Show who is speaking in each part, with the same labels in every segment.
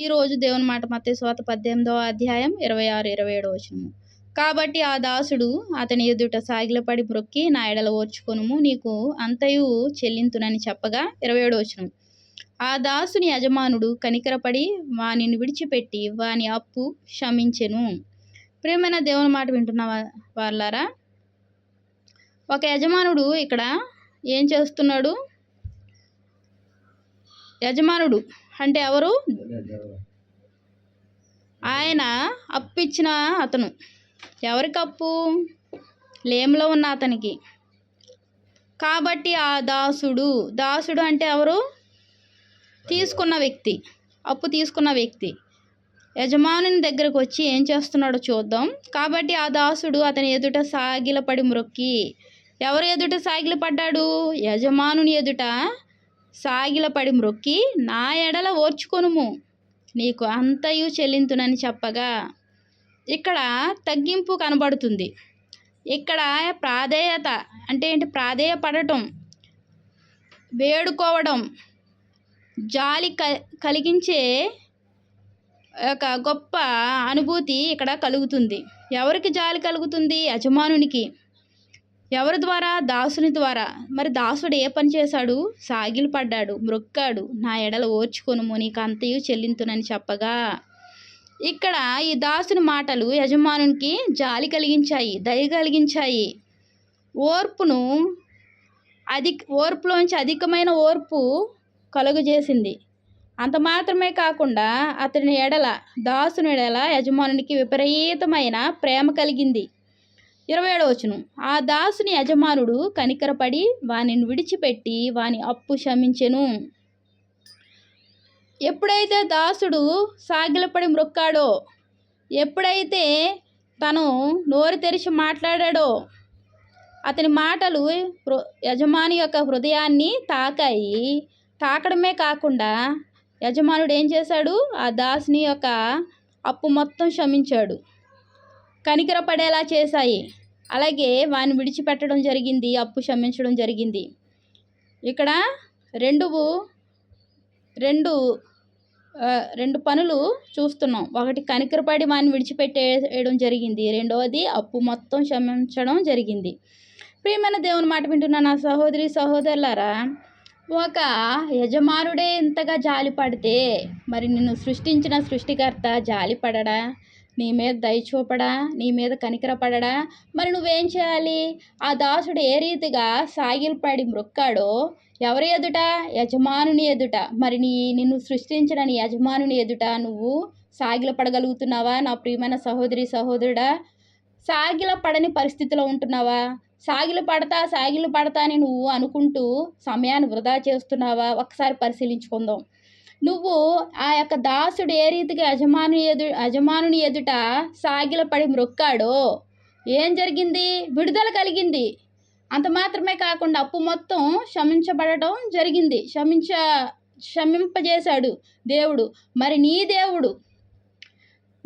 Speaker 1: ఈరోజు దేవుని మాట మత్తే స్వాత పద్దెనిమిదవ అధ్యాయం ఇరవై ఆరు ఇరవై ఏడు వచనము. కాబట్టి ఆ దాసుడు అతని ఎదుట సాగిలపడి బ్రొక్కి నా ఎడల ఓర్చుకొనుము నీకు అంతయు చెల్లింతునని చెప్పగా ఇరవై ఏడు వచనం ఆ దాసుని యజమానుడు కనికరపడి వానిని విడిచిపెట్టి వాని అప్పు క్షమించెను. ప్రేమైన దేవుని మాట వింటున్న వాళ్ళారా ఒక యజమానుడు ఇక్కడ ఏం చేస్తున్నాడు? యజమానుడు. అంటే ఎవరు? ఆయన అప్పు ఇచ్చిన అతను. ఎవరికి అప్పు లేమిలో ఉన్న అతనికి. కాబట్టి ఆ దాసుడు. దాసుడు అంటే ఎవరు? తీసుకున్న వ్యక్తి. అప్పు తీసుకున్న వ్యక్తి. యజమానుని దగ్గరకు వచ్చి ఏం చేస్తున్నాడో చూద్దాం. కాబట్టి ఆ దాసుడు అతని ఎదుట సాగిలపడి మ్రొక్కి ఎవరు ఎదుట సాగిలపడ్డాడు? యజమానుని ఎదుట సాగిలపడి మ్రొక్కి నా ఎడల ఓర్చుకొనుము. నీకు అంతయు చెల్లింతునని చెప్పగా ఇక్కడ తగ్గింపు కనబడుతుంది. ఇక్కడ ప్రాధేయత అంటే ఏంటి? ప్రాధేయపడటం వేడుకోవడం జాలి క కలిగించే ఒక గొప్ప అనుభూతి ఇక్కడ కలుగుతుంది. ఎవరికి జాలి కలుగుతుంది? యజమానునికి. ఎవరి ద్వారా? దాసుని ద్వారా. మరి దాసుడు ఏ పని చేశాడు? సాగిలు పడ్డాడు మ్రొక్కాడు నా ఎడల ఓర్చుకొనుము నీకు అంతయు చెల్లింతునని చెప్పగా. ఇక్కడ ఈ దాసుని మాటలు యజమానునికి జాలి కలిగించాయి దయ కలిగించాయి. ఓర్పును అధిక ఓర్పులోంచి అధికమైన ఓర్పు కలుగజేసింది. అంత మాత్రమే కాకుండా అతని ఎడల దాసుని ఎడల యజమానునికి విపరీతమైన ప్రేమ కలిగింది. ఇరవై ఏడవచనం ఆ దాసుని యజమానుడు కనికరపడి వానిని విడిచిపెట్టి వాని అప్పు క్షమించెను. ఎప్పుడైతే దాసుడు సాగిలపడి మ్రొక్కాడో ఎప్పుడైతే తను నోరు తెరిచి మాట్లాడాడో అతని మాటలు యజమాని యొక్క హృదయాన్ని తాకాయి. తాకడమే కాకుండా యజమానుడు ఏం చేశాడు? ఆ దాసుని యొక్క అప్పు మొత్తం క్షమించాడు. కనికరపడేలా చేశాయి. అలాగే వాని విడిచిపెట్టడం జరిగింది అప్పు క్షమించడం జరిగింది. ఇక్కడ రెండు రెండు రెండు పనులు చూస్తున్నాం. ఒకటి కనికరపడి వాని విడిచిపెట్టేయడం జరిగింది. రెండవది అప్పు మొత్తం క్షమించడం జరిగింది. ప్రియమైన దేవుని మాట వింటున్న నా సహోదరి సహోదరులారా ఒక యజమానుడే ఇంతగా జాలి పడితే మరి నిన్ను సృష్టించిన సృష్టికర్త జాలి పడడా నీ మీద దయ చూపడా నీ మీద కనికరపడడా మరి నువ్వేం చేయాలి? ఆ దాసుడు ఏ రీతిగా సాగిలపడి మ్రొక్కాడో ఎవరి ఎదుట? యజమానుని ఎదుట. మరి నీ నిన్ను సృష్టించిన నీ యజమానుని ఎదుట నువ్వు సాగిల పడగలుగుతున్నావా నా ప్రియమైన సహోదరి సహోదరుడా సాగిల పడని పరిస్థితిలో ఉంటున్నావా? సాగిలు పడతా సాగిలు పడతా అని నువ్వు అనుకుంటూ సమయాన్ని వృధా చేస్తున్నావా? ఒకసారి పరిశీలించుకుందాం. నువ్వు ఆ యొక్క దాసుడు ఏ రీతిగా యజమాను ఎదు యజమానుని ఎదుట సాగిల పడి మ్రొక్కాడో? ఏం జరిగింది? విడుదల కలిగింది. అంత మాత్రమే కాకుండా అప్పు మొత్తం క్షమించబడటం జరిగింది. క్షమించ క్షమింపజేశాడు దేవుడు. మరి నీ దేవుడు.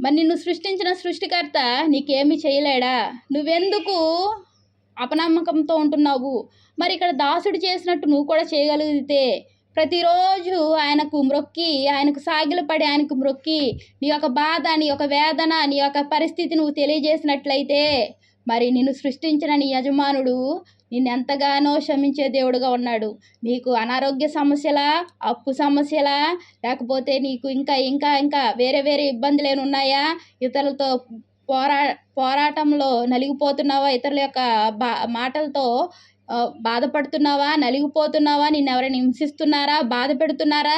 Speaker 1: మరి నిన్ను సృష్టించిన సృష్టికర్త నీకేమీ చేయలేడా? నువ్వెందుకు అపనమ్మకంతో ఉంటున్నావు? మరి ఇక్కడ దాసుడు చేసినట్టు నువ్వు కూడా చేయగలిగితే ప్రతిరోజు ఆయనకు మ్రొక్కి ఆయనకు సాగిలు పడి ఆయనకు మ్రొక్కి నీ యొక్క బాధ నీ యొక్క వేదన నీ యొక్క పరిస్థితి నువ్వు తెలియజేసినట్లయితే మరి నిన్ను సృష్టించిన నీ యజమానుడు నిన్ను ఎంతగానో క్షమించే దేవుడుగా ఉన్నాడు. నీకు అనారోగ్య సమస్యలా అప్పు సమస్యలా లేకపోతే నీకు ఇంకా ఇంకా ఇంకా వేరే వేరే ఇబ్బందులు ఏమైనా ఉన్నాయా? ఇతరులతో పోరా పోరాటంలో నలిగిపోతున్నావా? ఇతరుల యొక్క బా మాటలతో బాధపడుతున్నావా? నలిగిపోతున్నావా? నిన్ను ఎవరైనా హింసిస్తున్నారా? బాధ పెడుతున్నారా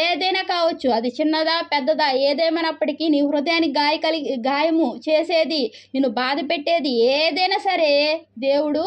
Speaker 1: ఏదైనా కావచ్చు. అది చిన్నదా? పెద్దదా? ఏదేమైనప్పటికీ నీ హృదయానికి గాయ కలిగి గాయము చేసేది నిన్ను బాధ పెట్టేది ఏదైనా సరే దేవుడు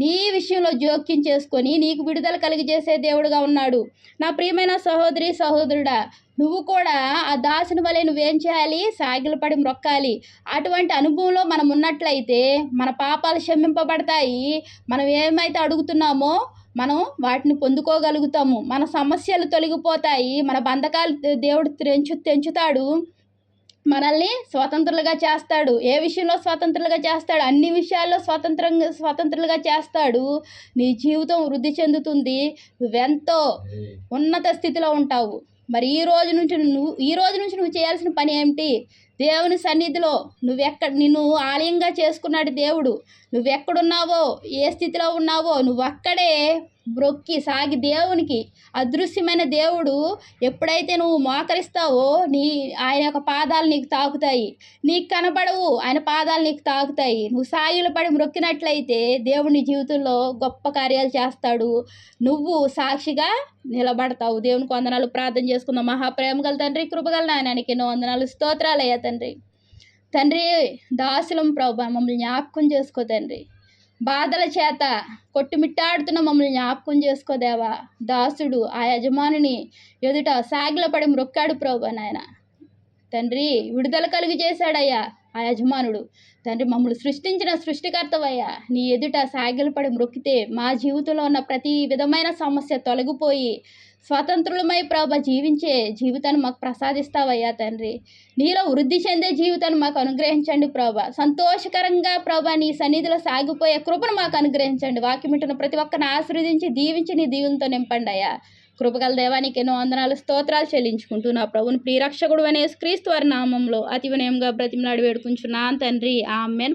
Speaker 1: నీ విషయంలో జోక్యం చేసుకొని నీకు విడుదల కలిగజేసే దేవుడుగా ఉన్నాడు. నా ప్రియమైన సహోదరి సహోదరుడా నువ్వు కూడా ఆ దాసుని వలె నువ్వేం చేయాలి? సాగిలపడి మ్రొక్కాలి అటువంటి అనుభవంలో మనం ఉన్నట్లయితే మన పాపాలు క్షమింపబడతాయి మనం ఏమైతే అడుగుతున్నామో మనం వాటిని పొందుకోగలుగుతాము. మన సమస్యలు తొలగిపోతాయి. మన బంధకాలు దేవుడు తెంచు తెంచుతాడు. మనల్ని స్వతంత్రులుగా చేస్తాడు. ఏ విషయంలో స్వతంత్రులుగా చేస్తాడు? అన్ని విషయాల్లో స్వతంత్రంగా స్వతంత్రులుగా చేస్తాడు. నీ జీవితం వృద్ధి చెందుతుంది. నువ్వెంతో ఉన్నత స్థితిలో ఉంటావు. మరి ఈ రోజు నుంచి నువ్వు ఈ రోజు నుంచి నువ్వు చేయాల్సిన పని ఏమిటి? దేవుని సన్నిధిలో నువ్వెక్కడ నిన్ను ఆలయంగా చేసుకున్నాడు దేవుడు. నువ్వెక్కడున్నావో? ఏ స్థితిలో ఉన్నావో? నువ్వు అక్కడే బ్రొక్కి సాగి దేవునికి అదృశ్యమైన దేవుడు ఎప్పుడైతే నువ్వు మోకరిస్తావో నీ ఆయన యొక్క పాదాలు నీకు తాకుతాయి. నీకు కనబడవు ఆయన పాదాలు నీకు తాకుతాయి. నువ్వు సాగిలు పడి మ్రొక్కినట్లయితే దేవుని జీవితంలో గొప్ప కార్యాలు చేస్తాడు. నువ్వు సాక్షిగా నిలబడతావు. దేవునికి వందనాలు ప్రార్థన చేసుకుందాం. మహాప్రేమ గల తండ్రి కృపగల నాయనానికి ఎన్నో వందనాలు. స్తోత్రాలయ్యా తండ్రి. తండ్రి దాసులం ప్రభా మమ్మల్ని జ్ఞాపకం చేసుకో తండ్రి. బాధల చేత కొట్టుమిట్టాడుతున్న మమ్మల్ని జ్ఞాపకం చేసుకోదేవా దాసుడు ఆ యజమానిని ఎదుట సాగిలపడి మొక్కాడు ప్రభు నాయన. తండ్రి విడుదల కలుగు చేశాడయ్యా ఆ యజమానుడు తండ్రి మమ్మల్ని సృష్టించిన సృష్టికర్తవయ్యా. నీ ఎదుట సాగిలపడి మ్రొక్కితే మా జీవితంలో ఉన్న ప్రతి విధమైన సమస్య తొలగిపోయి స్వతంత్రులమై ప్రభ జీవించే జీవితాన్ని మాకు ప్రసాదిస్తావయ్యా తండ్రి. నీలో వృద్ధి చెందే జీవితాన్ని మాకు అనుగ్రహించండి ప్రభ. సంతోషకరంగా ప్రభ నీ సన్నిధిలో సాగిపోయే కృపను మాకు అనుగ్రహించండి. వాక్యం ప్రతి ఒక్కరిని ఆశీర్వదించి దీవించి నీ దీవులతో నింపండి అయ్యా కృపగల దేవానికి ఎన్నో వందనాలు స్తోత్రాలు చెల్లించుకుంటూ నా ప్రభుని ప్రియరక్షకుడు అనే క్రీస్తు వారి నామంలో అతి వినయంగా బ్రతిమలాడి వేడుకుంటున్నాను తండ్రి. ఆమెన్.